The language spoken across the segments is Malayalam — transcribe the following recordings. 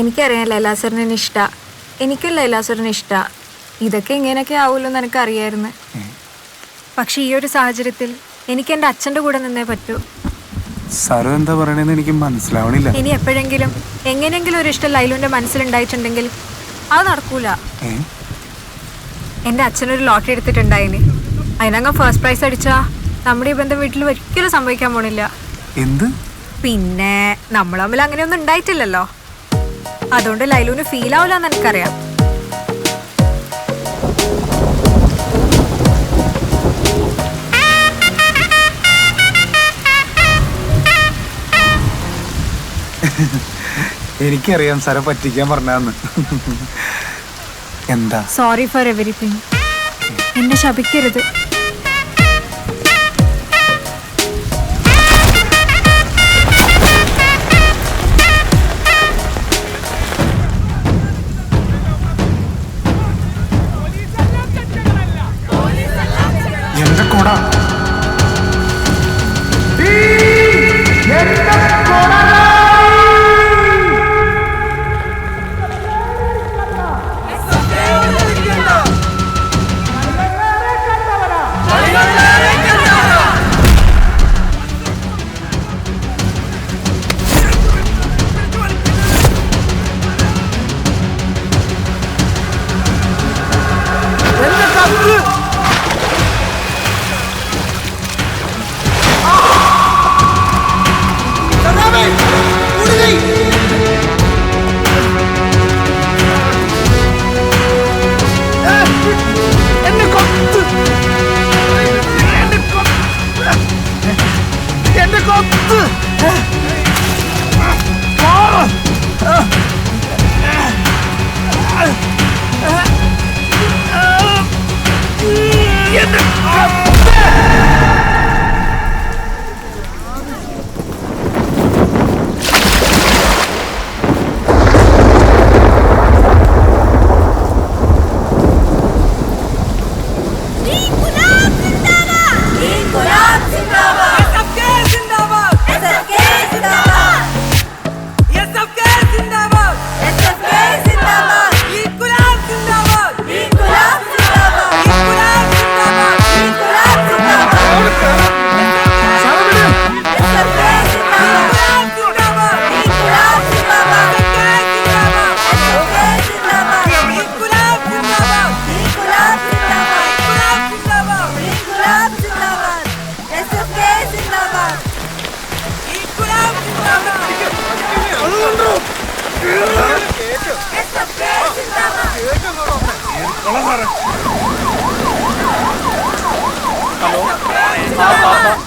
എനിക്കറിയാം ലൈലാസറിനെ ഇഷ്ട. എനിക്കും ലൈലാസറിനെ ഇഷ്ട. ഇതൊക്കെ ഇങ്ങനെയൊക്കെ ആവുമല്ലോ എന്ന് അറിയായിരുന്നു പക്ഷെ ഈ ഒരു സാഹചര്യത്തിൽ എനിക്ക് എന്റെ അച്ഛന്റെ കൂടെ നിന്നേ പറ്റൂ. സാറ് എന്താ പറയണെന്ന് എനിക്ക് മനസ്സിലാവണില്ല. ഇനി എപ്പോഴെങ്കിലും എങ്ങനെയെങ്കിലും ഒരു ഇഷ്ടം ലൈലുവിന്റെ മനസ്സിലുണ്ടായിട്ടുണ്ടെങ്കിൽ അത് നടക്കൂല? എന്റെ അച്ഛനൊരു ലോട്ടറി എടുത്തിട്ടുണ്ടായിന്. അതിനങ്ങ് ഫസ്റ്റ് പ്രൈസ് അടിച്ചാ നമ്മുടെ ഈ ബന്ധം വീട്ടിൽ ഒരിക്കലും സംഭവിക്കാൻ പോണില്ല. എന്ത്? പിന്നെ നമ്മൾ തമ്മിൽ അങ്ങനെയൊന്നും ഉണ്ടായിട്ടില്ലല്ലോ. അതുകൊണ്ട് ലൈലുവിന് ഫീൽ ആവില്ല എന്ന് എനിക്കറിയാം. എനിക്കറിയാം സാറെ പറ്റിക്കാൻ പറഞ്ഞാന്ന്. എന്താ? സോറി ഫോർ എവറിത്തിങ് എന്നെ ശപിക്കരുത്.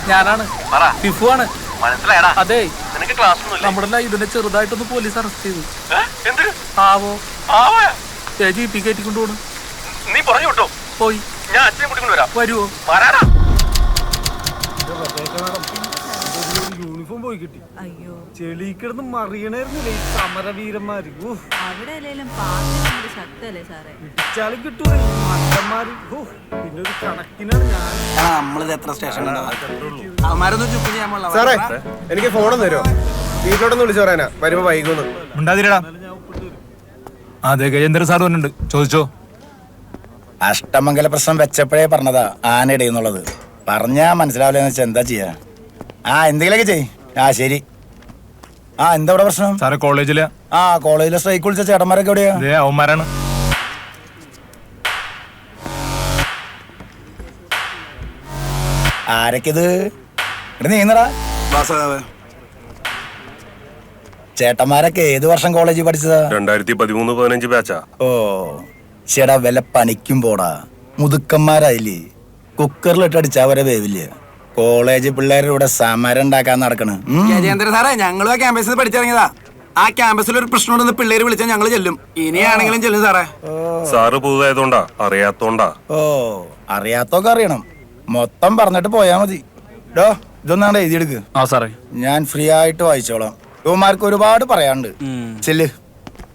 ഞാനാണ്. പറ. ഫിഫു ആണ് മനസ്സിലായടാ. അതെ. നിനക്ക് ക്ലാസ് നമ്മുടെ ഇതിനെ ചെറുതായിട്ടൊന്ന് പോലീസ് അറസ്റ്റ് ചെയ്തു. ആവോ ആവാ പി കയറ്റിക്കൊണ്ട് നീ പറഞ്ഞു വിട്ടോ? പോയി. ഞാൻ അച്ഛനെ കൂട്ടിക്കൊണ്ട് വരാം. വരുവോ? വരാടാ. പോയി കിട്ടി. അയ്യോ. ചെളി കിടന്ന് മറിയണായിരുന്നില്ലേ ഈ സമരവീരന്മാര്. അവിടെ അല്ലെങ്കിലും പാർട്ടി ശക്തല്ലേ സാറേ? ഇടിച്ചാലും കിട്ടൂല. ഈ മണ്ടന്മാര്. പിന്നെ ഒരു കണക്കിനാണ് ഞാൻ. നമ്മളിത് എത്ര സ്റ്റേഷൻ അവന്മാരൊന്നും ചുപ്പ് ചെയ്യാൻ. സാറേ എനിക്ക് ഫോണൊന്ന് തരുമോ വീട്ടിലോട്ടൊന്ന് വിളിച്ചു പറയാനാ. വരുമ്പോ വൈകുന്നു. ഉണ്ടാതിരടാ അതെ ഗജേന്ദ്ര സാർ വന്നിട്ടുണ്ട്. ചോദിച്ചോ? അഷ്ടമംഗല പ്രശ്നം വെച്ചപ്പോഴേ പറഞ്ഞതാ ആനയിടയുന്നുള്ളത് പറഞ്ഞാ മനസ്സിലാവില്ലെന്ന് വെച്ചാൽ എന്താ ചെയ്യാ? ആ എന്തെങ്കിലുമൊക്കെ ചെയ് ആ ശരി. ആ എന്താ ഇവിടെ പ്രശ്നം? സാറ് കോളേജിൽ. ആ കോളേജിലെ സ്ട്രൈക്ക് വിളിച്ച ചേട്ടന്മാരൊക്കെ എവിടെയാ? അതേ അവന്മാരാണ്. ആരൊക്കെ ഇത് ഇവിടെ നീന്നടാ ചേട്ടന്മാരൊക്കെ ഏത് വർഷം കോളേജിൽ പഠിച്ചതാ? രണ്ടായിരത്തി പതിമൂന്ന് പതിനഞ്ച് ബാച്ചാ ഓ ചേടാ വില പനിക്കും പോടാ. മുതുക്കന്മാരായില്ലേ? കുക്കറിലിട്ടടിച്ചാ അവരെ വരെ വേവില്ല? കോളേജ് പിള്ളേരുടെ കൂടെ സമരം ഉണ്ടാക്കാൻ നടക്കണ്. ഗജേന്ദ്ര സാറേ ഞങ്ങളും ആ ക്യാമ്പസിൽ പഠിച്ചിറങ്ങിയതാ. ആ ക്യാമ്പസിൽ ഒരു പ്രശ്നം ഉണ്ടെന്ന് പിള്ളേര് വിളിച്ചാൽ ഞങ്ങൾ ചെല്ലും. ഇനിയാണെങ്കിലും ചെല്ലും സാറേ. സാറ് പുതുതായതുകൊണ്ടാ അറിയാത്തോണ്ടാ. ഓ അറിയാത്തൊക്കെ അറിയണം. മൊത്തം പറഞ്ഞിട്ട് പോയാ മതി. ഡോ ഇതൊന്നാണ്ട് എഴുതിയെടുക്ക്. ആ സാറേ. ഞാൻ ഫ്രീ ആയിട്ട് വായിച്ചോളാം. യുവമാർക്ക് ഒരുപാട് പറയാനുണ്ട്. ചെല്ല്.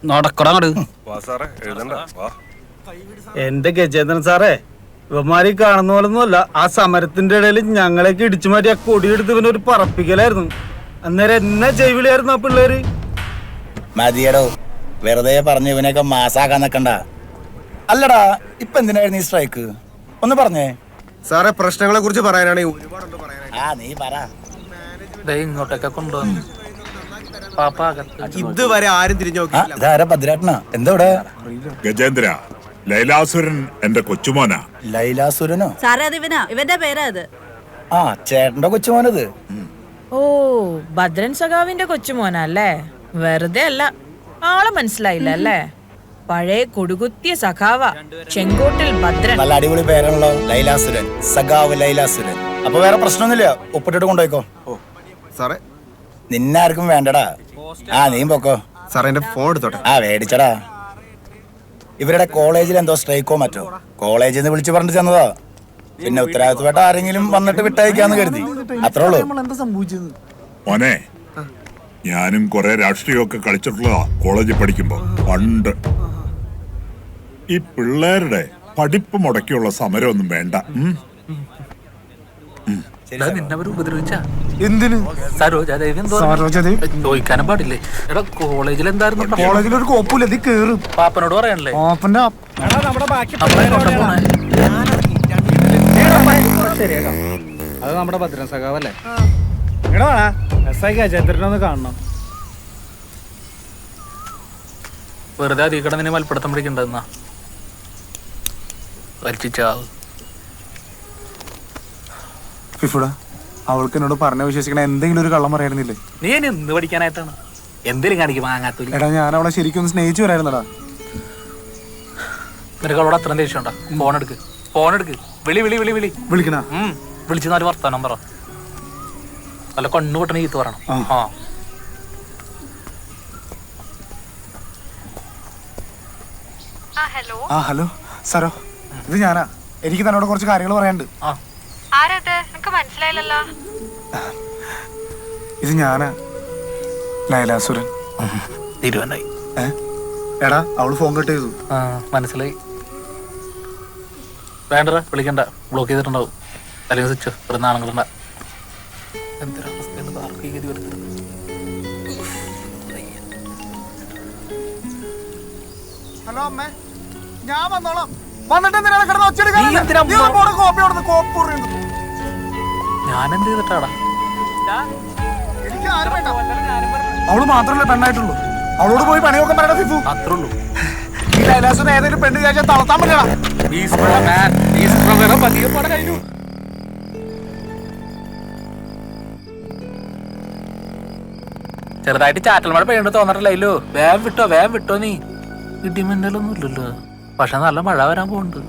നടക്കടങ്ങട് വാ സാറേ എഴുതണ്ട. വാ. എന്റെ ഗജേന്ദ്രൻ സാറേ? ഇവന്മാര് കാണുന്ന പോലൊന്നുമല്ല. ആ സമരത്തിന്റെ ഇടയിൽ ഞങ്ങളെയൊക്കെ ഇടിച്ചു മാറ്റി ആ കൊടിയെടുത്ത് ഇവനൊരു പറപ്പിക്കലായിരുന്നു. അന്നേരം എന്നെ ജൈവിളിയായിരുന്നു ആ പിള്ളേര്. മതിയടോ. വെറുതെ പറഞ്ഞു ഇവനെയൊക്കെ മാസാക്കാൻ നിക്കണ്ട. അല്ലടാ ഇപ്പൊ എന്തിനായിരുന്നു ഈ സ്ട്രൈക്ക് ഒന്ന് പറഞ്ഞേ. സാറേ പ്രശ്നങ്ങളെ കുറിച്ച് പറയാനായിട്ട്. ആ നീ പറ. ദേ ഇങ്ങോട്ടൊക്കെ കൊണ്ടുവന്നു. പാപ്പ അകത്ത് ഇതുവരെ ആരും തിരിഞ്ഞു നോക്കി നോക്കിയില്ല ഇതാരാ ഭദ്രാട്ടനാ? എന്താ ഇവിടെ? ഗജേന്ദ്ര ലൈലാസുരൻ എന്റെ കൊച്ചുമോനാ. ലൈലാസുരനോ? സാറേ അത് ഇവനാ. ഇവന്റെ പേരാ അത്. ആ ചേട്ടന്റെ കൊച്ചുമോനത്. ഓ ഭദ്രൻ സഖാവിന്റെ കൊച്ചുമോനല്ലേ? വെറുതെ അല്ല ആൾ മനസ്സിലായില്ല അല്ലേ? പഴയ കൊടുകുത്തിയ സഖാവ ചെങ്കോട്ടിൽ ഭദ്രൻ. നല്ല അടിപൊളി പേരാണല്ലോ ലൈലാസുരൻ. സഖാവ് ലൈലാസുരൻ. അപ്പൊ വേറെ പ്രശ്നമൊന്നുമില്ല. ഒപ്പിട്ടിട്ട് കൊണ്ടുപോയിക്കോ. ഓ സാറേ. നിന്നാർക്കും വേണ്ടടാ. ആ നീ പൊക്കോ. സാറേ എന്റെ ഫോൺ എടുത്തോട്ടെ. ആ മേടിച്ചടാ. ഇവരുടെ കോളേജിൽ എന്തോ സ്ട്രൈക്കോ മറ്റോ? കോളേജിൽ നിന്ന് വിളിച്ചു പറഞ്ഞു ചെന്നതാ. പിന്നെ ഉത്തരവാദിത്തപ്പെട്ട ആരെങ്കിലും വന്നിട്ട് വിട്ടയക്കാന്ന് കരുതി. അത്രേ ഉള്ളൂ. ഞാനും കുറെ രാഷ്ട്രീയമൊക്കെ കളിച്ചിട്ടുള്ളതാ കോളേജിൽ പഠിക്കുമ്പോ പണ്ട് ഈ പിള്ളേരുടെ പഠിപ്പ് മുടക്കിയുള്ള സമരമൊന്നും വേണ്ട. എടാ, നിന്നെ അവർ ഉപദ്രവിച്ച? എന്തിന്? സരോജാദേവി എന്തോ സരോജാദേവി? ചോദിക്കാനും പാടില്ലേ? എടാ കോളേജിൽ എന്തായിരുന്നു കോളേജിൽ ഒരു കോപ്പില്ല ഇത് കേറും. പാപ്പനോട് പോണേ? അത് നമ്മുടെ ഭദ്രൻ സഖാവല്ലേ എടാ എസ് ഐ കാണണം. വെറുതെ അധികം കിടന്നിനെ മൽപ്പിടുത്തം പിടിക്കണ്ടെന്നാ വലിച്ചാവ് ഫിഫുട അവൾക്ക് എന്നോട് പറഞ്ഞ വിശ്വസിക്കണ എന്തെങ്കിലും ഒരു കള്ളം പറയായിരുന്നില്ലേ നീ എന്ത് പഠിക്കാനായിട്ടാണ്? എന്തെങ്കിലും കാണിക്കും വാങ്ങാത്ത എടാ ഞാൻ അവളെ ശരിക്കും സ്നേഹിച്ചു വരായിരുന്നടാ നിനക്ക് അവളോട് അത്രയും ദേഷ്യം ഉണ്ടോ ഫോൺ എടുക്ക്. ഫോൺ എടുക്ക്. വിളി വിളി വിളി വിളി. വിളിക്കണ? വിളിച്ചാൽ വിളിച്ചു നാല് വർത്താനം പറ. നല്ല കണ്ണു പൊട്ടണ ചീത്ത പറയണം. ആ. ആ ഹലോ. സാറോ ഇത് ഞാനാ. എനിക്ക് തന്നോട് കുറച്ച് കാര്യങ്ങൾ പറയാനുണ്ട്. ആ. മനസ്സിലായില്ലല്ലോ. ഇത് ഞാനാ. ലൈലാസുരൻ. തീരുവാനായി എടാ അവൾ ഫോൺ കട്ട് ചെയ്തു. ആ മനസ്സിലായി. വേണ്ട വിളിക്കണ്ട. ബ്ലോക്ക് ചെയ്തിട്ടുണ്ടാവും. അല്ലെങ്കിൽ സ്വിച്ച് ഒരു നാണങ്ങളുണ്ട എന്തൊരവസ്ഥയാണ് ആർക്കും ഈ ഗതി വരുന്നത്? ഹലോ അമ്മേ ഞാൻ വന്നോളാം. വന്നിട്ട് എന്തിനാണ് കിടന്ന് ഒച്ചെടുക്കാൻ കോപ്പി കൊടുത്ത് കോപ്പി ഉറിയുന്നു. ഞാൻ എന്ത് ചെയ്തിട്ടാടാ എനിക്ക് ആരും വേണ്ട. അവൾ മാത്രമല്ലേ പെണ്ണായിട്ടുള്ളൂ. അവളോട് പോയി പണിയൊക്കെ പറയണ ഫിഫു. അത്രേ ഉള്ളൂ ഈ കൈലാസം ഏതൊരു പെണ്ണ് കഴിച്ചാൽ തളർത്താൻ പറ്റണം പതിയെ പാടെ കഴിഞ്ഞു. ചെറുതായിട്ട് ചാറ്റൽ മഴ പെയ്യണ്ട തോന്നിട്ടില്ലല്ലോ വേഗം വിട്ടോ വേഗം വിട്ടോ നീ. ഇടിമിന്നലൊന്നും ഇല്ലല്ലോ. പക്ഷെ നല്ല മഴ വരാൻ പോകുന്നുണ്ട്.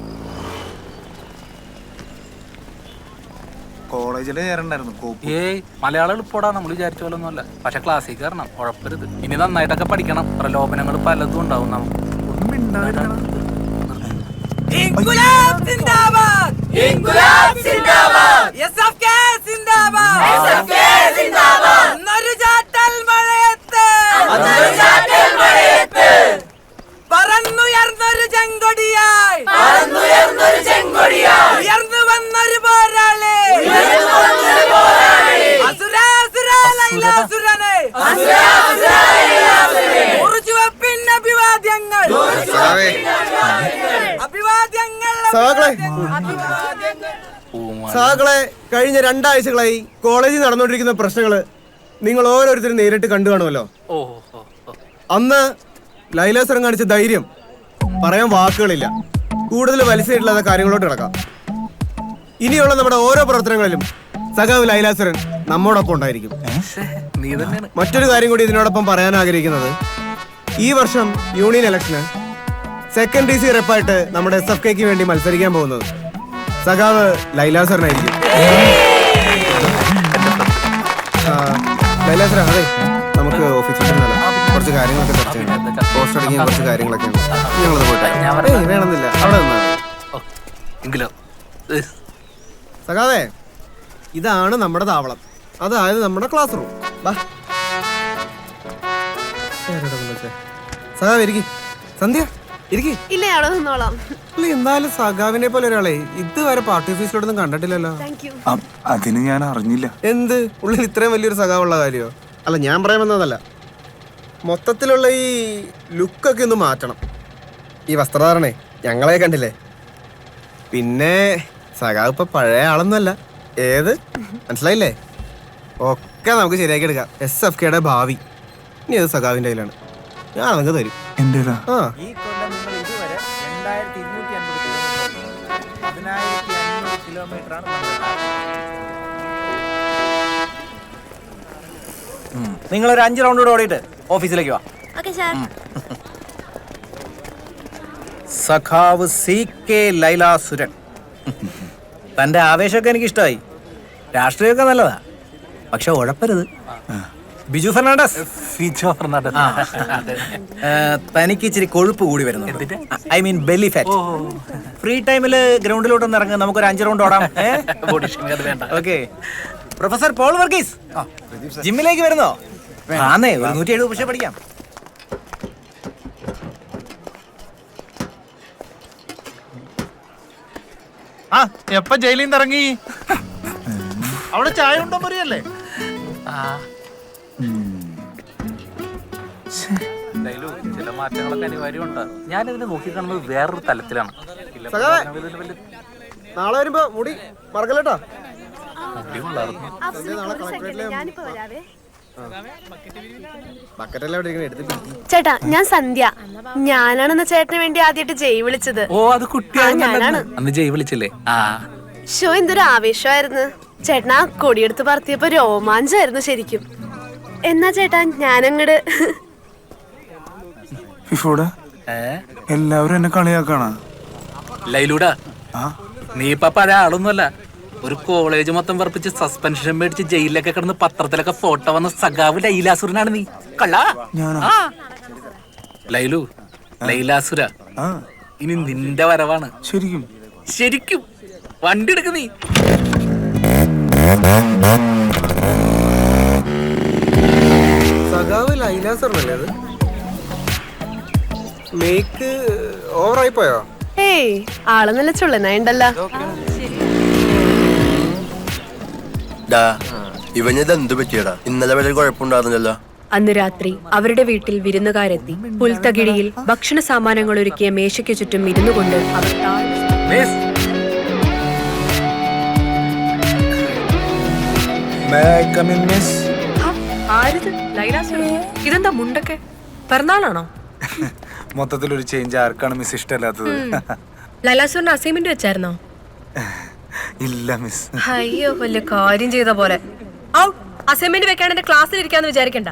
കോളേജിൽ ചേരണ്ടായിരുന്നു കോപ്പി. ഏയ് മലയാളം എളുപ്പടാ നമ്മൾ വിചാരിച്ച പോലെ ഒന്നുമല്ല പക്ഷെ ക്ലാസ്സിൽ കയറണം ഉഴപ്പരുത് ഇനി നന്നായിട്ടൊക്കെ പഠിക്കണം. പ്രലോഭനങ്ങൾ പലതും ഉണ്ടാവും നമുക്ക്. ഒന്നും മിണ്ടാതിരിക്കണം. അഭിവാദ്യങ്ങൾ സഹാക്കളെ സഹാക്കളെ കഴിഞ്ഞ രണ്ടാഴ്ചകളായി കോളേജിൽ നടന്നുകൊണ്ടിരിക്കുന്ന പ്രശ്നങ്ങൾ നിങ്ങൾ ഓരോരുത്തരും നേരിട്ട് കണ്ടു കാണുമല്ലോ. അന്ന് ലൈലാസുരം കാണിച്ച ധൈര്യം പറയാൻ വാക്കുകളില്ല. കൂടുതൽ വലിച്ചിട്ടുള്ള കാര്യങ്ങളോട്ട് കിടക്കാം. ഇനിയുള്ള നമ്മുടെ ഓരോ പ്രവർത്തനങ്ങളിലും സഖാവ് ലൈലാസുരൻ നമ്മോടൊപ്പം ഉണ്ടായിരിക്കും. നീ തന്നെയാണ്. മറ്റൊരു കാര്യം കൂടി ഇതിനോടൊപ്പം പറയാൻ ആഗ്രഹിക്കുന്നത് ഈ വർഷം യൂണിയൻ ഇലക്ഷന് സെക്കൻഡ് ഡി സി റെപ്പായിട്ട് നമ്മുടെ എസ് എഫ് കെക്ക് വേണ്ടി മത്സരിക്കാൻ പോകുന്നത്. സഖാവ് ലൈലാസറിനായിരിക്കും ലൈലാസർ അതെ നമുക്ക് ഓഫീസിൽ? കുറച്ച് കാര്യങ്ങളൊക്കെ ചർച്ച ചെയ്യണം പോസ്റ്റ് അടിക്കാൻ കുറച്ച് കാര്യങ്ങളൊക്കെ ഉണ്ട്. ഞങ്ങളത് പോട്ടെ. വേണമെന്നില്ല. അവിടെ നിന്നാ? സഖാവേ ഇതാണ് നമ്മുടെ താവളം. അതായത് നമ്മുടെ ക്ലാസ് റൂം ബാ? സഖാവ് ഇരിക്കും. സന്ധ്യ? ഇല്ല അവിടെ നിന്നോളാം. അല്ല എന്നാലും സഖാവിനെ പോലെ ഒരാളെ ഇതുവരെ പാർട്ടി ഓഫീസിലോട്ടൊന്നും കണ്ടിട്ടില്ലല്ലോ. അ- അതിന് ഞാൻ അറിഞ്ഞില്ല. എന്ത്? ഉള്ളിൽ ഇത്രയും വലിയൊരു സഖാവുള്ള കാര്യോ? അല്ല ഞാൻ പറയാൻ വന്നതല്ല. മൊത്തത്തിലുള്ള ഈ ലുക്കൊക്കെ ഒന്ന് മാറ്റണം. ഈ വസ്ത്രധാരണേ ഞങ്ങളെ കണ്ടില്ലേ? പിന്നെ സഖാവ് ഇപ്പൊ പഴയ ആളൊന്നുമല്ല. ഏത്? മനസ്സിലായില്ലേ? ഒക്കെ നമുക്ക് ശരിയാക്കി എടുക്കാം. എസ് എഫ് കെയുടെ ഭാവി. ഇനി അത് സഖാവിന്റെ കയ്യിലാണ്. ഞാൻ അതങ്ങ് തരും. എന്റേതാ? ആ. കിലോമീറ്റർ ആണ് നിങ്ങൾ ഒരു അഞ്ച് റൗണ്ട് കൂടെ ഓടിയിട്ട് ഓഫീസിലേക്ക് വാ. സഖാവ് സി കെ ലൈലാസുരൻ തന്റെ ആവേശമൊക്കെ എനിക്ക് ഇഷ്ടമായി രാഷ്ട്രീയമൊക്കെ നല്ലതാ. പക്ഷെ ഉഴപ്പരുത്. ബിജു ഫെർണാണ്ടസ്? ഫിജോ ഫെർണാണ്ടസ്. തനിക്ക് ഇച്ചിരി കൊഴുപ്പ് കൂടി വരുന്നു I mean belly fat. Free ടൈമിൽ ഗ്രൗണ്ടിലോട്ടൊന്ന് നമുക്ക് നമുക്കൊരു അഞ്ച് റൗണ്ട് ഓടാം. ബോഡി ഷേമിംഗ് അത് വേണ്ട. ഓക്കെ. പ്രൊഫസർ പോൾ വർഗീസ് ജിമ്മിലേക്ക് വരുന്നോ? ആന്നേ ഒരു നൂറ്റി എഴുപത് പക്ഷേ പഠിക്കാം ആ എപ്പ ജയിലിൽ നിന്ന് ഇറങ്ങി? അവിടെ ചായ ഉണ്ടോ മുറിയല്ലേ? എന്തായാലും ചില മാറ്റങ്ങളൊക്കെ അനിവാര്യമുണ്ട്. ഞാൻ ഇതിനെ നോക്കിക്കാണുന്നത് വേറൊരു തലത്തിലാണ്. നാളെ വരുമ്പോ മുടി മറക്കല്ലേട്ടാ? ചേട്ടാ ഞാൻ സന്ധ്യ. ഞാനാണെന്ന് ചേട്ടന് വേണ്ടി ആദ്യമായിട്ട് ജയ് വിളിച്ചത്. ഓ അത് കുട്ടിയാണ് ഞാനാണ്. അന്ന് ജയ് വിളിച്ചില്ലേ? ആ. ഷോ എന്തൊരു ആവേശമായിരുന്നു. ചേട്ടനാ കൊടിയെടുത്ത് പറത്തിയപ്പോ രോമാഞ്ചായിരുന്നു ശരിക്കും. എന്നാ ചേട്ടാ ഞാനങ്ങട് ഫിഫോടെ? എല്ലാവരും എന്നെ കളിയാക്കാണ. ലൈലൂടാ നീ ഇപ്പൊ പഴയ ആളൊന്നുമല്ല ഒരു കോളേജ് മൊത്തം വർപ്പിച്ച് സസ്പെൻഷൻ മേടിച്ച് ജയിലിലൊക്കെ കിടന്ന് പത്രത്തിലൊക്കെ ഫോട്ടോ വന്ന സഖാവ് ലൈലാസുരനാണ് നീ. കള്ള? ലൈലു ലൈലാസുര ആ. ഇനി നിന്റെ വരവാണ്. ശരിക്കും? ശരിക്കും. വണ്ടി എടുക്ക നീ. സഖാവ് ലൈലാസറിനല്ലേ അത്? മേക്ക് ഓവറായി പോയോ? ഏയ് ആൾ നല്ല ചുള്ളനായുണ്ടല്ലോ. ഇവഞ്ഞത് എന്ത് പറ്റിയടാ? ഇന്നലെ വരെ കുഴപ്പമുണ്ടായിരുന്നില്ലല്ലോ. അന്ന് രാത്രി അവരുടെ വീട്ടിൽ വിരുന്നുകാരെത്തി. പുൽത്തകിടിയിൽ ഭക്ഷണ സാമാനങ്ങൾ ഒരുക്കിയ മേശയ്ക്ക് ചുറ്റും ഇരുന്നു കൊണ്ട് അവർ താഴ്ന്ന മിസ് മിസ് ആരിത്? ലൈലാസുരൻ ഇതെന്താ മുണ്ടൊക്കെ? പിറന്നാളാണോ? മൊത്തത്തിലൊരു ചേഞ്ച് ആർക്കാണ് മിസ് ഇഷ്ടമല്ലാത്തത്? ലൈലാസുറിന്റെ അസൈൻമെന്റ് വെച്ചായിരുന്നോ? ഇല്ല മിസ് അയ്യോ വലിയ കാര്യം ചെയ്ത പോലെ. ഔട്ട് അസൈൻമെന്റ് വെക്കാൻ എന്റെ ക്ലാസ്സിൽ ഇരിക്കാന്ന് വിചാരിക്കണ്ട.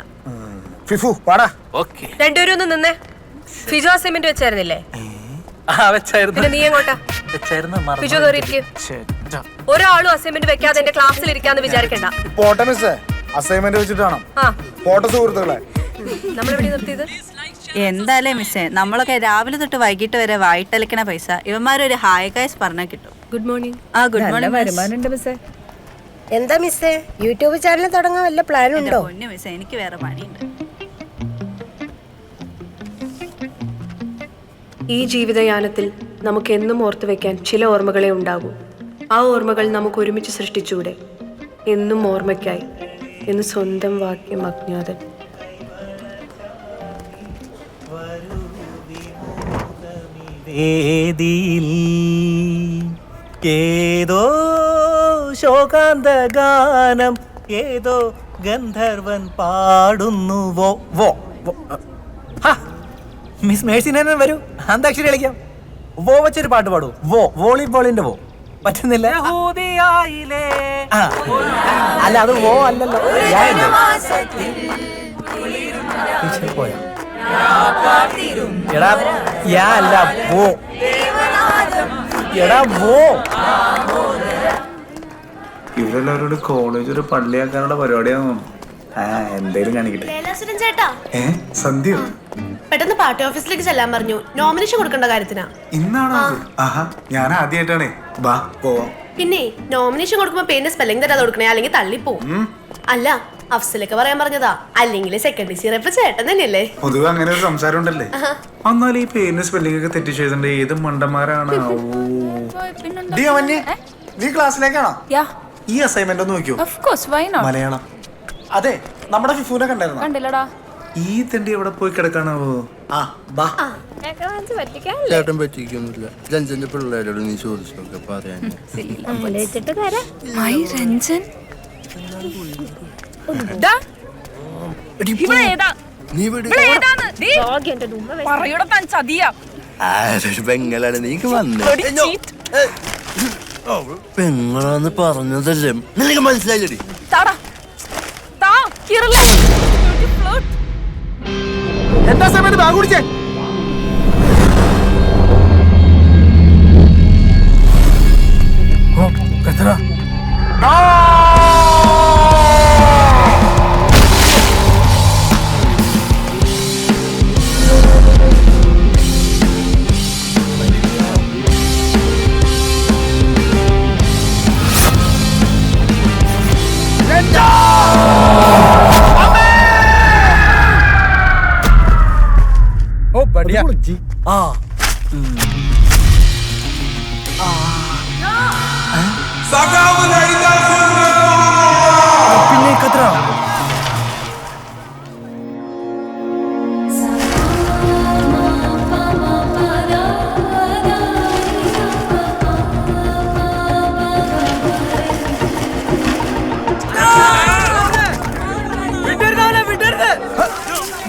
ഫിഫു പാടാ ഓക്കെ. രണ്ടുപേരും ഒന്ന് നിന്നേ. ഫിജോ അസൈൻമെന്റ് വെച്ചായിരുന്നില്ലേ? ആ വെച്ചായിരുന്നു. നീ എങ്ങോട്ടാ. ഫിജോ കയറി ഒരാളും അസൈൻമെന്റ് വെക്കാതെ എന്റെ ക്ലാസ്സിൽ ഇരിക്കാന്ന് വിചാരിക്കണ്ട. പോട്ടെ മിസ്സേ അസൈൻമെന്റ് വെച്ചിട്ടാണ്? ഫോട്ടോ സുഹൃത്തുക്കളെ. എന്തായാലും മിസ്സേ നമ്മളൊക്കെ രാവിലെ തൊട്ട് വൈകിട്ട് വരെ വായിട്ടലിക്കണ പൈസ. ഇവന്മാരൊരു ഹായ് ഗൈസ് പറഞ്ഞാൽ കിട്ടും. ഗുഡ് മോർണിംഗ് ആ ഗുഡ് മോർണിംഗ് മിസ്സേ. എന്താ മിസ്സേ? യൂട്യൂബ് ചാനൽ തുടങ്ങാൻ വല്ല പ്ലാൻ ഉണ്ടോ? പൊന്നു മിസ്സേ എനിക്ക് വേറെ പണിയുണ്ട്. ഈ ജീവിതയാനത്തിൽ നമുക്ക് എന്നും ഓർത്തു വെക്കാൻ ചില ഓർമ്മകളെ ഉണ്ടാകൂ. ആ ഓർമ്മകൾ നമുക്ക് ഒരുമിച്ച് സൃഷ്ടിച്ചൂടെ. എന്നും ഓർമ്മയ്ക്കായി. എന്ന് സ്വന്തം വാക്യം അജ്ഞാതൻ. ഏതോ ശോകാന്ത ഗാനം ഏതോ ഗന്ധർവൻ പാടുന്നു. വോ മിസ് മേഴ്സിനെ വരൂ. അന്താക്ഷരി കളിക്കാം. വോ വെച്ചൊരു പാട്ട് പാടൂ. വോ വോളിബോളിന്റെ വോ. പറ്റുന്നില്ല. അല്ല അത് ഓ അല്ലല്ലോ. എടാ യാ അല്ല പോ എടാ പോ ഇവരെല്ലാവരോട് കോളേജ് ഒരു പള്ളിയാക്കാനുള്ള പരിപാടിയാണോ ആ എന്തേലും കാണിക്കട്ടെ. ലൈലാസുരൻ ചേട്ടാ. ഏ സന്ധ്യ? പെട്ടെന്ന് പാർട്ടി ഓഫീസിലേക്ക് ചെല്ലാൻ പറഞ്ഞു. നോമിനേഷൻ കൊടുക്കേണ്ട കാര്യത്തിനാ. ഇന്നാണോ ആഹാ ഞാൻ ആദ്യമായിട്ടാണേ ബാ പോവാം പിന്നെ നോമിനേഷൻ കൊടുക്കുമ്പോ പേരിന്റെ സ്പെല്ലിംഗ് തരാതെ കൊടുക്കണേ അല്ലെങ്കിൽ തള്ളിപ്പോവും അല്ല അഫ്സലൊക്കെ പറയാൻ പറഞ്ഞതാ. അല്ലെങ്കിൽ സെക്കൻഡ് സി റെപ്പ് ചേട്ടൻ തന്നെയല്ലേ? പൊതുവെ അങ്ങനെ ഒരു സംസാരം ഉണ്ടല്ലേ? എന്നാൽ ഈ പേരിന് സ്പെല്ലിംഗ് ഒക്കെ തെറ്റിച്ച് എഴുതേണ്ട ഏത് മണ്ടന്മാരാണ്? ഡി അവന്യ നീ ക്ലാസ്സിലേക്കാണോ? ഈ അസൈൻമെന്റ് ഒന്ന് നോക്കിയോ? മലയാളം. അതെ നമ്മുടെ ഫിഫുനെ കണ്ടായിരുന്നു? കണ്ടില്ലടാ. ഈ തെണ്ടി എവിടെ പോയി കിടക്കാണാവോ ആ ബാ ചേട്ടൻ പറ്റിക്കൊന്നുമില്ല. രഞ്ജന്റെ പിള്ളേരോട് നീ ചോദിച്ചു നോക്കെ പറയാൻ വെച്ചിട്ട് തരാം. മൈ രഞ്ജൻ. നീ വിട്. ആരൊരു പെങ്ങളാണ്. നീക്ക് വന്നേ. പെങ്ങളാന്ന് പറഞ്ഞതല്ലേ? നിനക്ക് മനസ്സിലായില്ലേ എന്താ സമയത്ത് ബാഗ് കുടിച്ചേ? ഓ ബടിയാ ആ പിന്നെ കത്ര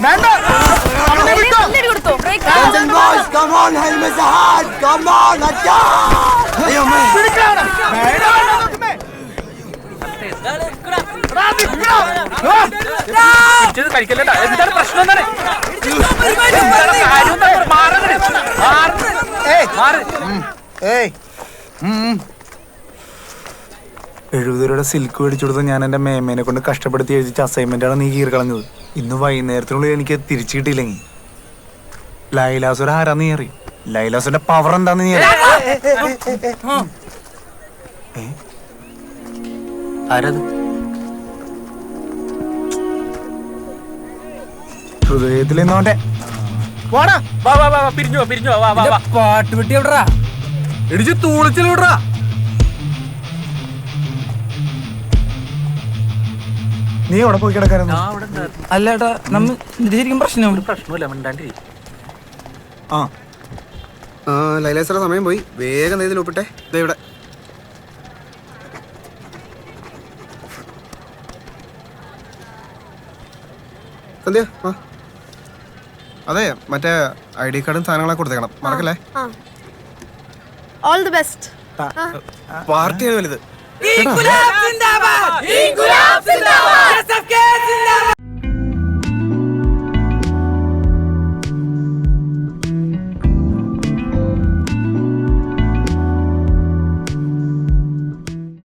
വേണ്ട അവനെ വിട്ടോ പിടിക്കാണ് വേണ്ട വേണ്ട നോക്കുമേ ഇത് കഴിക്കല്ലടാ എന്താണ് പ്രശ്നം എന്താണ് എന്താണ് കാര്യം എന്താണ്? പ്രശ്നം അങ്ങട്. മാറ്. ഏയ് മാറ്. ഏയ് എഴുപത് രൂപയുടെ സിൽക്ക് മേടിച്ചു കൊടുത്ത് ഞാൻ എന്റെ മേമേനെ കൊണ്ട് കഷ്ടപ്പെടുത്തി എഴുതിച്ച അസൈൻമെന്റാണ് നീ കീറി കളഞ്ഞത് ഇന്ന് വൈകുന്നേരത്തിനുള്ളിൽ എനിക്ക് തിരിച്ചു കിട്ടിയില്ലെങ്കിൽ ലൈലാസുര ആരാ നീ അറിയും ലൈലാസുന്റെ പവർ എന്താന്ന് നീ അറിയാം? ആരത് ഹൃദയത്തിൽ നിന്നോട്ടെ പോടാ വാ വാ വാ വാ, പിരിഞ്ഞു വാ പിരിഞ്ഞു വാ വാ വാ വാ. പാട്ട് വെട്ടി എവിടാ ഇടിച്ച് തൂളിച്ചിൽ വിടറാ നീ അവിടെ പോയി കിടക്കായിരുന്നു? ഞാൻ അവിടെ ഉണ്ടായിരുന്നു. അല്ല ഏട്ടാ നമ്മ ഇത് ശരിക്കും പ്രശ്നം പ്രശ്നമില്ല മിണ്ടാണ്ടി ആ. ലൈലേശ്വര സമയം പോയി. വേഗം നെയ്തിൽ ഒപ്പിട്ടെ. ദേ ഇവിടെ. സന്ധ്യ ആ അതെ മറ്റേ ഐ ഡി കാർഡും സാധനങ്ങളൊക്കെ കൊടുത്തേക്കണം. മറക്കല്ലേ? ഓൾ ദി ബെസ്റ്റ് പാർട്ടിയാണ് വലുത്. ഇൻകുലാബ് സിന്ദാബാദ്. ഇൻകുലാബ് സിന്ദാബാദ്.